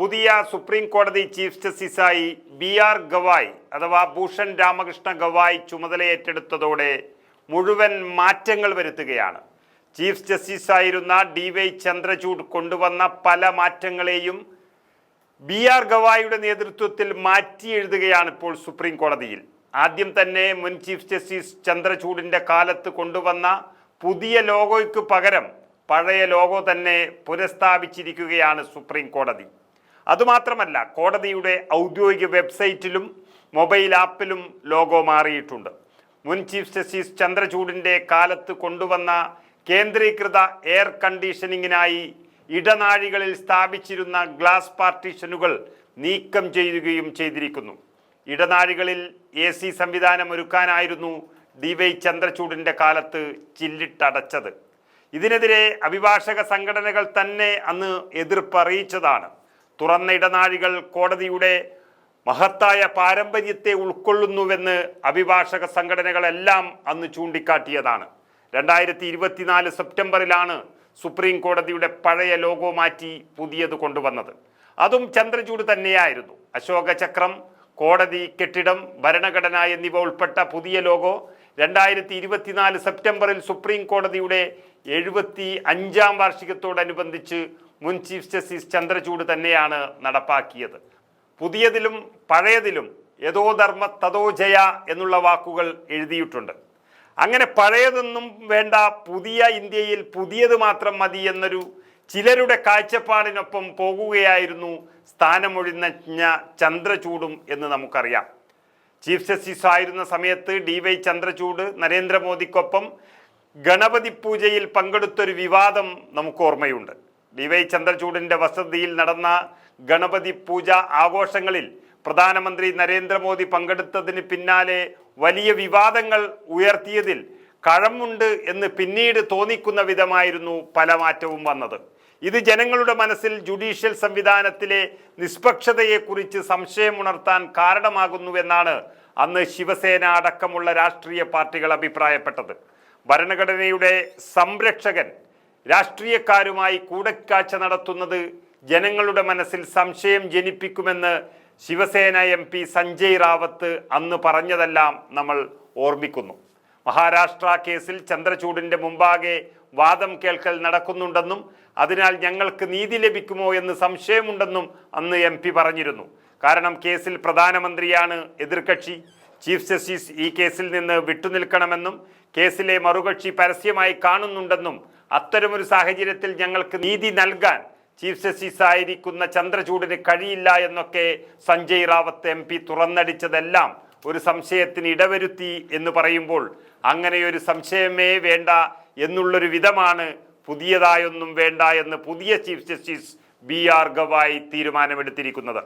പുതിയ സുപ്രീം കോടതി ചീഫ് ജസ്റ്റിസായി ബി ആർ ഗവായ് അഥവാ ഭൂഷൺ രാമകൃഷ്ണ ഗവായ് ചുമതലയേറ്റെടുത്തതോടെ മുഴുവൻ മാറ്റങ്ങൾ വരുത്തുകയാണ്. ചീഫ് ജസ്റ്റിസായിരുന്ന ഡി വൈ ചന്ദ്രചൂഡ് കൊണ്ടുവന്ന പല മാറ്റങ്ങളെയും ബി ആർ ഗവായിയുടെ നേതൃത്വത്തിൽ മാറ്റി എഴുതുകയാണ് ഇപ്പോൾ സുപ്രീം കോടതിയിൽ. ആദ്യം തന്നെ മുൻ ചീഫ് ജസ്റ്റിസ് ചന്ദ്രചൂഡിന്റെ കാലത്ത് കൊണ്ടുവന്ന പുതിയ ലോഗോയ്ക്ക് പകരം പഴയ ലോഗോ തന്നെ പുനഃസ്ഥാപിച്ചിരിക്കുകയാണ് സുപ്രീം കോടതി. അതുമാത്രമല്ല കോടതിയുടെ ഔദ്യോഗിക വെബ്സൈറ്റിലും മൊബൈൽ ആപ്പിലും ലോഗോ മാറിയിട്ടുണ്ട്. മുൻ ചീഫ് ജസ്റ്റിസ് ചന്ദ്രചൂഡിന്റെ കാലത്ത് കൊണ്ടുവന്ന കേന്ദ്രീകൃത എയർ കണ്ടീഷനിങ്ങിനായി ഇടനാഴികളിൽ സ്ഥാപിച്ചിരുന്ന ഗ്ലാസ് പാർട്ടീഷനുകൾ നീക്കം ചെയ്യുകയും ചെയ്തിരിക്കുന്നു. ഇടനാഴികളിൽ എ സി സംവിധാനം ഒരുക്കാനായിരുന്നു ഡി വൈ ചന്ദ്രചൂഡിന്റെ കാലത്ത് ചില്ലിട്ടടച്ചത്. ഇതിനെതിരെ അഭിഭാഷക സംഘടനകൾ തന്നെ അന്ന് എതിർപ്പ് അറിയിച്ചതാണ്. തുറന്ന ഇടനാഴികൾ കോടതിയുടെ മഹത്തായ പാരമ്പര്യത്തെ ഉൾക്കൊള്ളുന്നുവെന്ന് അഭിഭാഷക സംഘടനകളെല്ലാം അന്ന് ചൂണ്ടിക്കാട്ടിയതാണ്. രണ്ടായിരത്തി ഇരുപത്തിനാല് സെപ്റ്റംബറിലാണ് സുപ്രീം കോടതിയുടെ പഴയ ലോഗോ മാറ്റി പുതിയത് കൊണ്ടുവന്നത്. അതും ചന്ദ്രചൂട് തന്നെയായിരുന്നു. അശോക ചക്രം കോടതി കെട്ടിടം ഭരണഘടന എന്നിവ ഉൾപ്പെട്ട പുതിയ ലോഗോ രണ്ടായിരത്തി ഇരുപത്തിനാല് സെപ്റ്റംബറിൽ സുപ്രീം കോടതിയുടെ എഴുപത്തി അഞ്ചാം വാർഷികത്തോടനുബന്ധിച്ച് മുൻ ചീഫ് ജസ്റ്റിസ് ചന്ദ്രചൂഡ് തന്നെയാണ് നടപ്പാക്കിയത്. പുതിയതിലും പഴയതിലും യഥോ ധർമ്മ തഥോ ജയ എന്നുള്ള വാക്കുകൾ എഴുതിയിട്ടുണ്ട്. അങ്ങനെ പഴയതൊന്നും വേണ്ട പുതിയ ഇന്ത്യയിൽ പുതിയത് മാത്രം മതി എന്നൊരു ചിലരുടെ കാഴ്ചപ്പാടിനൊപ്പം പോകുകയായിരുന്നു സ്ഥാനമൊഴിഞ്ഞ ചന്ദ്രചൂടും എന്ന് നമുക്കറിയാം. ചീഫ് ജസ്റ്റിസ് ആയിരുന്ന സമയത്ത് ഡി വൈ ചന്ദ്രചൂഡ് നരേന്ദ്രമോദിക്കൊപ്പം ഗണപതി പൂജയിൽ പങ്കെടുത്തൊരു വിവാദം നമുക്ക് ഓർമ്മയുണ്ട്. ഡി വൈ ചന്ദ്രചൂഡിന്റെ വസതിയിൽ നടന്ന ഗണപതി പൂജ ആഘോഷങ്ങളിൽ പ്രധാനമന്ത്രി നരേന്ദ്രമോദി പങ്കെടുത്തതിന് പിന്നാലെ വലിയ വിവാദങ്ങൾ ഉയർത്തിയതിൽ കഴമുണ്ട് എന്ന് പിന്നീട് തോന്നിക്കുന്ന വിധമായിരുന്നു പല മാറ്റവും വന്നത്. ഇത് ജനങ്ങളുടെ മനസ്സിൽ ജുഡീഷ്യൽ സംവിധാനത്തിലെ നിഷ്പക്ഷതയെക്കുറിച്ച് സംശയമുണർത്താൻ കാരണമാകുന്നുവെന്നാണ് അന്ന് ശിവസേന അടക്കമുള്ള രാഷ്ട്രീയ പാർട്ടികൾ അഭിപ്രായപ്പെട്ടത്. ഭരണഘടനയുടെ സംരക്ഷകൻ രാഷ്ട്രീയക്കാരുമായി കൂടക്കാഴ്ച നടത്തുന്നത് ജനങ്ങളുടെ മനസ്സിൽ സംശയം ജനിപ്പിക്കുമെന്ന് ശിവസേന എം പി സഞ്ജയ് റാവത്ത് അന്ന് പറഞ്ഞതെല്ലാം നമ്മൾ ഓർമ്മിക്കുന്നു. മഹാരാഷ്ട്ര കേസിൽ ചന്ദ്രചൂഡിന്റെ മുമ്പാകെ വാദം കേൾക്കൽ നടക്കുന്നുണ്ടെന്നും അതിനാൽ ഞങ്ങൾക്ക് നീതി ലഭിക്കുമോ എന്ന് സംശയമുണ്ടെന്നും അന്ന് എം പി പറഞ്ഞിരുന്നു. കാരണം കേസിൽ പ്രധാനമന്ത്രിയാണ് എതിർകക്ഷി. ചീഫ് ജസ്റ്റിസ് ഈ കേസിൽ നിന്ന് വിട്ടുനിൽക്കണമെന്നും കേസിലെ മറുകക്ഷി പരസ്യമായി കാണുന്നുണ്ടെന്നും അത്തരമൊരു സാഹചര്യത്തിൽ ഞങ്ങൾക്ക് നീതി നൽകാൻ ചീഫ് ജസ്റ്റിസ് ആയിരിക്കുന്ന ചന്ദ്രചൂഡിന് കഴിയില്ല എന്നൊക്കെ സഞ്ജയ് റാവത്ത് എം പി തുറന്നടിച്ചതെല്ലാം ഒരു സംശയത്തിന് ഇടവരുത്തി എന്ന് പറയുമ്പോൾ അങ്ങനെയൊരു സംശയമേ വേണ്ട എന്നുള്ളൊരു വിധമാണ് പുതിയതായൊന്നും വേണ്ട എന്ന് പുതിയ chief justice B R Gavai തീരുമാനമെടുത്തിരിക്കുന്നത്.